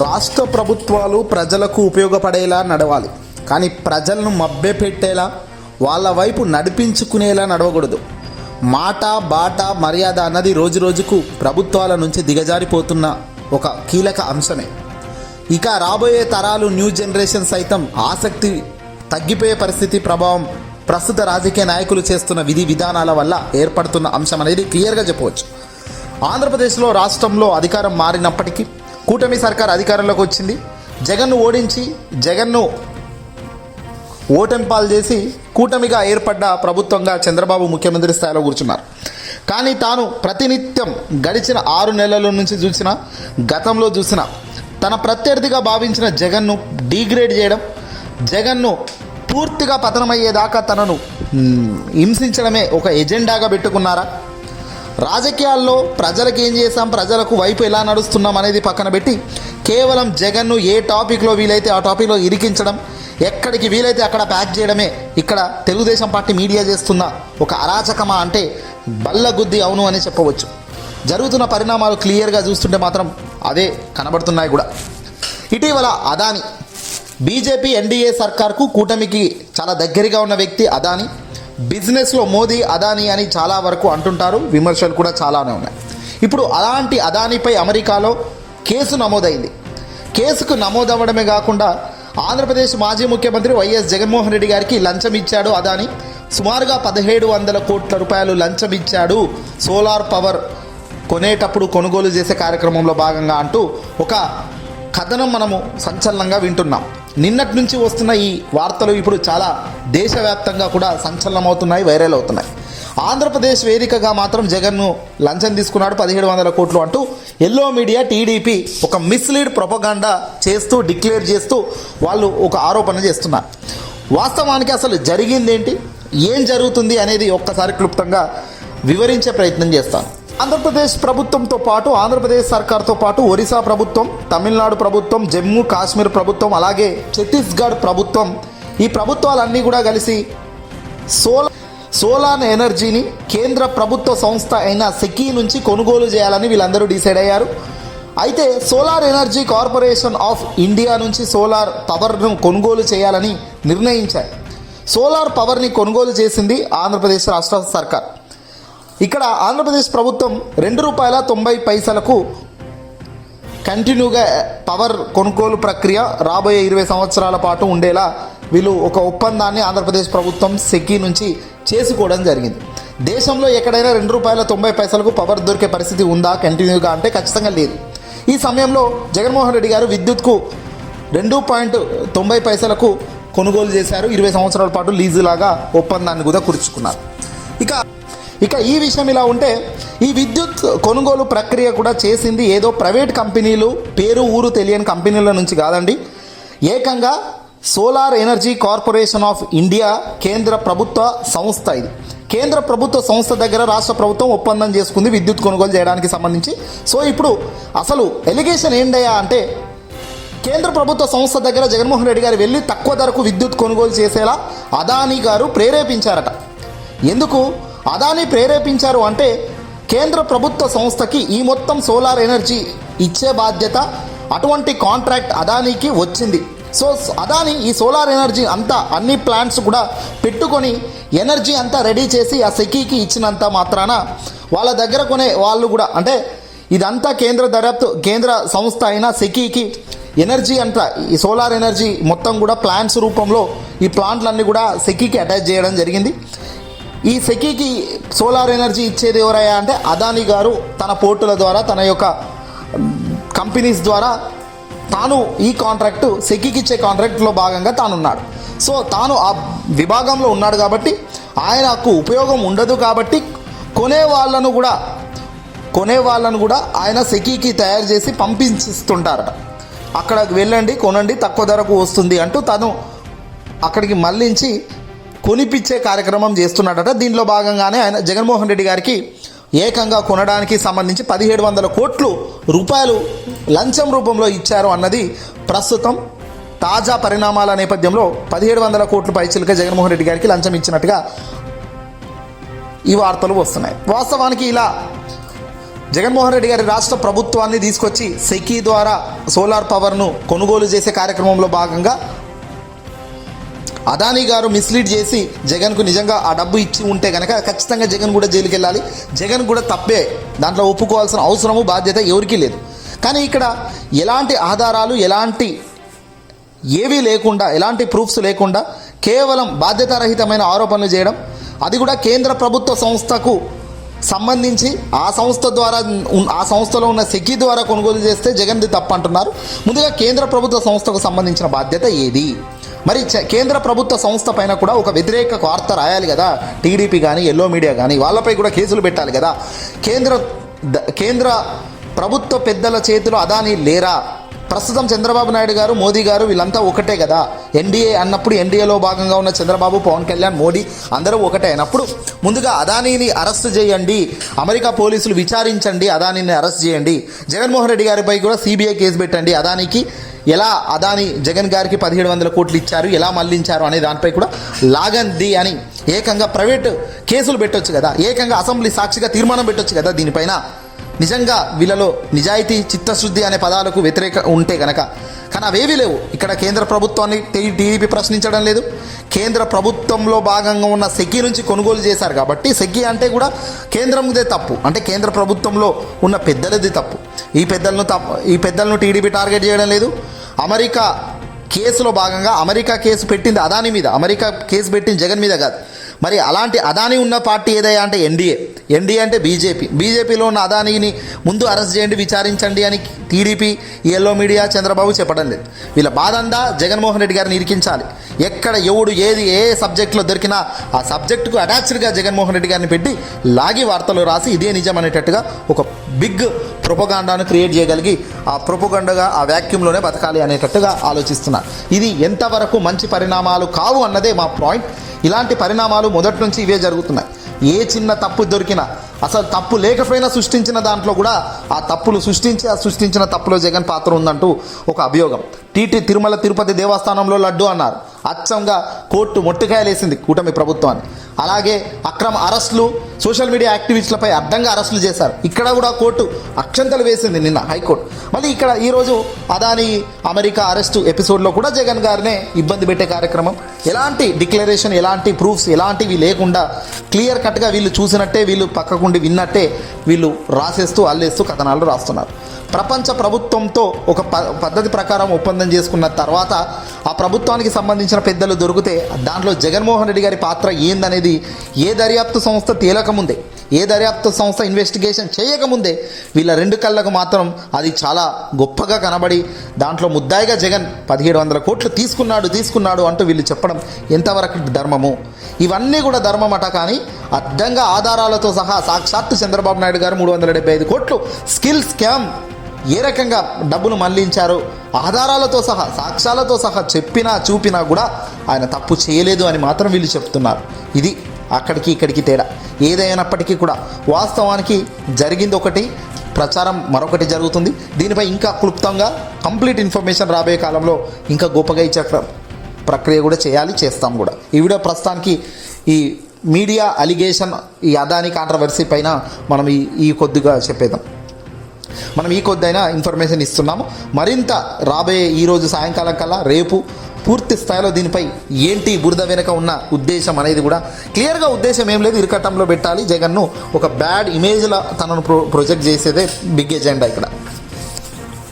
రాష్ట్ర ప్రభుత్వాలు ప్రజలకు ఉపయోగపడేలా నడవాలి. కానీ ప్రజలను మభ్యపెట్టేలా వాళ్ళ వైపు నడిపించుకునేలా నడవకూడదు. మాట బాట మర్యాద అన్నది రోజు రోజుకు ప్రభుత్వాల నుంచి దిగజారిపోతున్న ఒక కీలక అంశమే. ఇక రాబోయే తరాలు న్యూ జనరేషన్ సైతం ఆసక్తి తగ్గిపోయే పరిస్థితి ప్రభావం ప్రస్తుత రాజకీయ నాయకులు చేస్తున్న విధి విధానాల వల్ల ఏర్పడుతున్న అంశం అనేది క్లియర్గా చెప్పవచ్చు. ఆంధ్రప్రదేశ్లో రాష్ట్రంలో అధికారం మారినప్పటికీ కూటమి సర్కార్ అధికారంలోకి వచ్చింది. జగన్ను ఓడించి జగన్ను ఓటెంపాలు చేసి కూటమిగా ఏర్పడ్డ ప్రభుత్వంగా చంద్రబాబు ముఖ్యమంత్రి స్థాయిలో కూర్చున్నారు. కానీ తాను ప్రతినిత్యం గడిచిన ఆరు నెలల నుంచి చూసిన గతంలో చూసిన తన ప్రత్యర్థిగా భావించిన జగన్ను డీగ్రేడ్ చేయడం జగన్ను పూర్తిగా పతనమయ్యేదాకా తనను హింసించడమే ఒక ఎజెండాగా పెట్టుకున్నారా? రాజకీయాల్లో ప్రజలకు ఏం చేశాం? ప్రజలకు వైపు ఎలా నడుస్తున్నాం అనేది పక్కన పెట్టి కేవలం జగన్ను ఏ టాపిక్లో వీలైతే ఆ టాపిక్లో ఇరికించడం ఎక్కడికి వీలైతే అక్కడ ప్యాక్ చేయడమే ఇక్కడ తెలుగుదేశం పార్టీ మీడియా చేస్తున్న ఒక అరాచకమా అంటే బల్లగుద్ది అవును అని చెప్పవచ్చు. జరుగుతున్న పరిణామాలు క్లియర్గా చూస్తుంటే మాత్రం అదే కనబడుతున్నాయి కూడా. ఇటీవల అదాని బీజేపీ ఎన్డీఏ సర్కార్కు కూటమికి చాలా దగ్గరగా ఉన్న వ్యక్తి అదాని బిజినెస్లో మోదీ అదాని అని చాలా వరకు అంటుంటారు. విమర్శలు కూడా చాలానే ఉన్నాయి. ఇప్పుడు అలాంటి అదానిపై అమెరికాలో కేసు నమోదైంది. కేసుకు నమోదవ్వడమే కాకుండా ఆంధ్రప్రదేశ్ మాజీ ముఖ్యమంత్రి వైఎస్ జగన్మోహన్ రెడ్డి గారికి లంచం ఇచ్చాడు అదాని. సుమారుగా పదిహేడు వందల కోట్ల రూపాయలు లంచం ఇచ్చాడు సోలార్ పవర్ కొనేటప్పుడు కొనుగోలు చేసే కార్యక్రమంలో భాగంగా అంటూ ఒక కథనం మనము సంచలనంగా వింటున్నాం. నిన్నటి నుంచి వస్తున్న ఈ వార్తలు ఇప్పుడు చాలా దేశవ్యాప్తంగా కూడా సంచలనమవుతున్నాయి వైరల్ అవుతున్నాయి. ఆంధ్రప్రదేశ్ వేదికగా మాత్రం జగన్ను లంచం తీసుకున్నాడు పదిహేడు వందల కోట్లు అంటూ ఎల్లో మీడియా టీడీపీ ఒక మిస్లీడ్ ప్రొపగాండా చేస్తూ డిక్లేర్ చేస్తూ వాళ్ళు ఒక ఆరోపణ చేస్తున్నారు. వాస్తవానికి అసలు జరిగిందేంటి? ఏం జరుగుతుంది అనేది ఒక్కసారి క్లుప్తంగా వివరించే ప్రయత్నం చేస్తాను. ఆంధ్రప్రదేశ్ ప్రభుత్వంతో పాటు ఆంధ్రప్రదేశ్ సర్కార్తో పాటు ఒరిస్సా ప్రభుత్వం తమిళనాడు ప్రభుత్వం జమ్మూ కాశ్మీర్ ప్రభుత్వం అలాగే ఛత్తీస్గఢ్ ప్రభుత్వం ఈ ప్రభుత్వాలన్నీ కూడా కలిసి సోలార్ సోలార్ ఎనర్జీని కేంద్ర ప్రభుత్వ సంస్థ అయిన సెకీ నుంచి కొనుగోలు చేయాలని వీళ్ళందరూ డిసైడ్ అయ్యారు. అయితే Solar Energy Corporation of India నుంచి సోలార్ పవర్ను కొనుగోలు చేయాలని నిర్ణయించారు. సోలార్ పవర్ని కొనుగోలు చేసింది ఆంధ్రప్రదేశ్ రాష్ట్ర సర్కార్. ఇక్కడ ఆంధ్రప్రదేశ్ ప్రభుత్వం రెండు రూపాయల తొంభై పైసలకు కంటిన్యూగా పవర్ కొనుగోలు ప్రక్రియ రాబోయే ఇరవై సంవత్సరాల పాటు ఉండేలా వీళ్ళు ఒక ఒప్పందాన్ని ఆంధ్రప్రదేశ్ ప్రభుత్వం సెకీ నుంచి చేసుకోవడం జరిగింది. దేశంలో ఎక్కడైనా రెండు రూపాయల తొంభై పైసలకు పవర్ దొరికే పరిస్థితి ఉందా? కంటిన్యూగా అంటే ఖచ్చితంగా లేదు. ఈ సమయంలో జగన్మోహన్ రెడ్డి గారు విద్యుత్కు రెండు పాయింట్ తొంభై పైసలకు కొనుగోలు చేశారు. ఇరవై సంవత్సరాల పాటు లీజులాగా ఒప్పందాన్ని కూడా కుర్చుకున్నారు ఇక ఇక ఈ విషయం ఇలా ఉంటే ఈ విద్యుత్ కొనుగోలు ప్రక్రియ కూడా చేసింది ఏదో ప్రైవేట్ కంపెనీలు పేరు ఊరు తెలియని కంపెనీల నుంచి కాదండి. ఏకంగా Solar Energy Corporation of India కేంద్ర ప్రభుత్వ సంస్థ ఇది. కేంద్ర ప్రభుత్వ సంస్థ దగ్గర రాష్ట్ర ప్రభుత్వం ఒప్పందం చేసుకుంది విద్యుత్ కొనుగోలు చేయడానికి సంబంధించి. సో ఇప్పుడు అసలు ఎలిగేషన్ ఏంటయ్యా అంటే కేంద్ర ప్రభుత్వ సంస్థ దగ్గర జగన్మోహన్ రెడ్డి గారు వెళ్ళి తక్కువ ధరకు విద్యుత్ కొనుగోలు చేసేలా అదానీ గారు ప్రేరేపించారట. ఎందుకు? అదాని ప్రేరేపించారు అంటే కేంద్ర ప్రభుత్వ సంస్థకి ఈ మొత్తం సోలార్ ఎనర్జీ ఇచ్చే బాధ్యత అటువంటి కాంట్రాక్ట్ అదానీకి వచ్చింది. సో అదాని ఈ సోలార్ ఎనర్జీ అంతా అన్ని ప్లాంట్స్ కూడా పెట్టుకొని ఎనర్జీ అంతా రెడీ చేసి ఆ సెకీకి ఇచ్చినంత మాత్రాన వాళ్ళ దగ్గర కొనే వాళ్ళు కూడా అంటే ఇదంతా కేంద్ర దర్యాప్తు కేంద్ర సంస్థ అయిన సెకీకి ఎనర్జీ అంతా ఈ సోలార్ ఎనర్జీ మొత్తం కూడా ప్లాంట్స్ రూపంలో ఈ ప్లాంట్లన్నీ కూడా సెకీకి అటాచ్ చేయడం జరిగింది. ఈ సెకీకి సోలార్ ఎనర్జీ ఇచ్చేది ఎవరయ్యా అంటే అదాని గారు తన పోర్టుల ద్వారా తన యొక్క కంపెనీస్ ద్వారా తాను ఈ కాంట్రాక్టు సెకీకి ఇచ్చే కాంట్రాక్ట్లో భాగంగా తానున్నాడు. సో తాను ఆ విభాగంలో ఉన్నాడు కాబట్టి ఆయనకు ఉపయోగం ఉండదు కాబట్టి కొనే వాళ్ళను కూడా కొనే వాళ్ళను కూడా ఆయన సెకీకి తయారు చేసి పంపించిస్తుంటారట అక్కడ వెళ్ళండి కొనండి తక్కువ ధరకు వస్తుంది అంటూ తను అక్కడికి మళ్ళించి కొనిపించే కార్యక్రమం చేస్తున్నాడట. దీనిలో భాగంగానే ఆయన జగన్మోహన్ రెడ్డి గారికి ఏకంగా కొనడానికి సంబంధించి పదిహేడు వందల కోట్లు రూపాయలు లంచం రూపంలో ఇచ్చారు అన్నది ప్రస్తుతం తాజా పరిణామాల నేపథ్యంలో పదిహేడు వందల కోట్లు పైచిలుక జగన్మోహన్ రెడ్డి గారికి లంచం ఇచ్చినట్టుగా ఈ వార్తలు వస్తున్నాయి. వాస్తవానికి ఇలా జగన్మోహన్ రెడ్డి గారి రాష్ట్ర ప్రభుత్వాన్ని తీసుకొచ్చి సెకీ ద్వారా సోలార్ పవర్ను కొనుగోలు చేసే కార్యక్రమంలో భాగంగా అదానీ గారు మిస్లీడ్ చేసి జగన్కు నిజంగా ఆ డబ్బు ఇచ్చి ఉంటే కనుక ఖచ్చితంగా జగన్ కూడా జైలుకి వెళ్ళాలి జగన్ కూడా తప్పే. దాంట్లో ఒప్పుకోవాల్సిన అవసరము బాధ్యత ఎవరికీ లేదు. కానీ ఇక్కడ ఎలాంటి ఆధారాలు ఎలాంటి ఏవీ లేకుండా ఎలాంటి ప్రూఫ్స్ లేకుండా కేవలం బాధ్యతారహితమైన ఆరోపణలు చేయడం అది కూడా కేంద్ర ప్రభుత్వ సంస్థకు సంబంధించి ఆ సంస్థ ద్వారా ఆ సంస్థలో ఉన్న సెక్కి ద్వారా కొనుగోలు చేస్తే జగన్ది తప్పంటున్నారు. ముందుగా కేంద్ర ప్రభుత్వ సంస్థకు సంబంధించిన బాధ్యత ఏది? మరి చ- కేంద్ర ప్రభుత్వ సంస్థ పైన కూడా ఒక వ్యతిరేక వార్త రాయాలి కదా. టీడీపీ కానీ ఎల్లో మీడియా కానీ వాళ్ళపై కూడా కేసులు పెట్టాలి కదా. కేంద్ర కేంద్ర ప్రభుత్వ పెద్దల చేతిలో అదాని లేరా? ప్రస్తుతం చంద్రబాబు నాయుడు గారు మోదీ గారు వీళ్ళంతా ఒకటే కదా. ఎన్డీఏ అన్నప్పుడు ఎన్డీఏలో భాగంగా ఉన్న చంద్రబాబు పవన్ కళ్యాణ్ మోడీ అందరూ ఒకటే. అయినప్పుడు ముందుగా అదానీని అరెస్ట్ చేయండి. అమెరికా పోలీసులు విచారించండి. అదానీని అరెస్ట్ చేయండి. జగన్మోహన్ రెడ్డి గారిపై కూడా సిబిఐ కేసు పెట్టండి. అదానికి ఎలా అదాని జగన్ గారికి పదిహేడు వందల కోట్లు ఇచ్చారు ఎలా మళ్ళించారు అనే దానిపై కూడా లాగంది అని ఏకంగా ప్రైవేట్ కేసులు పెట్టొచ్చు కదా ఏకంగా అసెంబ్లీ సాక్షిగా తీర్మానం పెట్టొచ్చు కదా దీనిపైన. నిజంగా వీళ్ళలో నిజాయితీ చిత్తశుద్ధి అనే పదాలకు వ్యతిరేక ఉంటే కనుక కానీ అవేవీ లేవు. ఇక్కడ కేంద్ర ప్రభుత్వాన్ని టీడీపీ ప్రశ్నించడం లేదు. కేంద్ర ప్రభుత్వంలో భాగంగా ఉన్న సెగ్గి నుంచి కొనుగోలు చేశారు కాబట్టి సెగ్గి అంటే కూడా కేంద్రందే తప్పు. అంటే కేంద్ర ప్రభుత్వంలో ఉన్న పెద్దలది తప్పు. ఈ పెద్దలను తప్పు ఈ పెద్దలను టీడీపీ టార్గెట్ చేయడం లేదు. అమెరికా కేసులో భాగంగా అమెరికా కేసు పెట్టింది అదాని మీద. అమెరికా కేసు పెట్టింది జగన్ మీద కాదు. మరి అలాంటి అదాని ఉన్న పార్టీ ఏదయ్యా అంటే ఎన్డీఏ. ఎన్డీఏ అంటే బీజేపీ. బీజేపీలో ఉన్న అదానిని ముందు అరెస్ట్ చేయండి విచారించండి అని టీడీపీ ఎల్లో మీడియా చంద్రబాబు చెప్పడం లేదు. వీళ్ళ బాధ అందా జగన్మోహన్ రెడ్డి గారిని ఇరికించాలి. ఎక్కడ ఎవడు ఏది ఏ సబ్జెక్టులో దొరికినా ఆ సబ్జెక్టుకు అటాచ్డ్గా జగన్మోహన్ రెడ్డి గారిని పెట్టి లాగి వార్తలు రాసి ఇదే నిజం అనేటట్టుగా ఒక బిగ్ ప్రొపగాండాను క్రియేట్ చేయగలిగి ఆ ప్రొపగాండగా ఆ వ్యాక్యూమ్లోనే బతకాలి అనేటట్టుగా ఆలోచిస్తున్నారు ఇది ఎంతవరకు మంచి పరిణామాలు కావు అన్నదే మా పాయింట్. ఇలాంటి పరిణామాలు మొదటి నుంచి ఇవే జరుగుతున్నాయి. ఏ చిన్న తప్పు దొరికినా అసలు తప్పు లేకపోయినా సృష్టించిన దాంట్లో కూడా ఆ తప్పులు సృష్టించి ఆ సృష్టించిన తప్పులో జగన్ పాత్ర ఉందంటూ ఒక అభియోగం. టీటీ తిరుమల తిరుపతి దేవస్థానంలో లడ్డు అన్నారు. అచ్చంగా కోర్టు మొట్టికాయలేసింది కూటమి ప్రభుత్వాన్ని. అలాగే అక్రమ అరెస్టులు సోషల్ మీడియా యాక్టివిస్టులపై అడ్డంగా అరెస్టులు చేశారు. ఇక్కడ కూడా కోర్టు అక్షంతలు వేసింది నిన్న హైకోర్టు. మళ్ళీ ఇక్కడ ఈరోజు అదాని అమెరికా అరెస్టు ఎపిసోడ్లో కూడా జగన్ గారినే ఇబ్బంది పెట్టే కార్యక్రమం. ఎలాంటి డిక్లరేషన్ ఎలాంటి ప్రూఫ్స్ ఎలాంటివి లేకుండా క్లియర్ కట్గా వీళ్ళు చూసినట్టే వీళ్ళు పక్కకుండి విన్నట్టే వీళ్ళు రాసేస్తూ అల్లేస్తూ కథనాలు రాస్తున్నారు. ప్రపంచ ప్రభుత్వంతో ఒక ప పద్ధతి ప్రకారం ఒప్పందం చేసుకున్న తర్వాత ఆ ప్రభుత్వానికి సంబంధించిన పెద్దలు దొరికితే దాంట్లో జగన్మోహన్ రెడ్డి గారి పాత్ర ఏందనేది ఏ దర్యాప్తు సంస్థ తేలకముందే ఏ దర్యాప్తు సంస్థ ఇన్వెస్టిగేషన్ చేయకముందే వీళ్ళ రెండు కళ్ళకు మాత్రం అది చాలా గొప్పగా కనబడి దాంట్లో ముద్దాయిగా జగన్ పదిహేడు వందల కోట్లు తీసుకున్నాడు తీసుకున్నాడు అంటూ వీళ్ళు చెప్పడం ఎంతవరకు ధర్మము? ఇవన్నీ కూడా ధర్మమట కానీ అడ్డంగా ఆధారాలతో సహా సాక్షాత్తు చంద్రబాబు నాయుడు గారు మూడు వందల డెబ్బై ఐదు కోట్లు స్కిల్ స్కామ్ ఏ రకంగా డబ్బును మళ్ళించారో ఆధారాలతో సహా సాక్ష్యాలతో సహా చెప్పినా చూపినా కూడా ఆయన తప్పు చేయలేదు అని మాత్రం వీళ్ళు చెప్తున్నారు. ఇది అక్కడికి ఇక్కడికి తేడా. ఏదైనప్పటికీ కూడా వాస్తవానికి జరిగింది ఒకటి ప్రచారం మరొకటి జరుగుతుంది. దీనిపై ఇంకా క్లుప్తంగా కంప్లీట్ ఇన్ఫర్మేషన్ రాబోయే కాలంలో ఇంకా గొప్పగా ఇచ్చే ప్రక్రియ కూడా చేయాలి చేస్తాం కూడా. ఈ వీడియో ప్రస్తుతానికి ఈ మీడియా అలిగేషన్ ఈ అదాని కాంట్రవర్సీ పైన మనం ఈ ఈ కొద్దిగా చెప్పేద్దాం. మనం ఈ కొద్దైనా ఇన్ఫర్మేషన్ ఇస్తున్నాము. మరింత రాబోయే ఈరోజు సాయంకాలం కల్లా రేపు పూర్తి స్థాయిలో దీనిపై ఏంటి బురద వెనుక ఉన్న ఉద్దేశం అనేది కూడా క్లియర్గా ఉద్దేశం ఏం లేదు ఇరకట్టంలో పెట్టాలి. జగన్ను ఒక బ్యాడ్ ఇమేజ్లో తనను ప్రొ ప్రొజెక్ట్ చేసేదే బిగ్ ఎజెండా ఇక్కడ.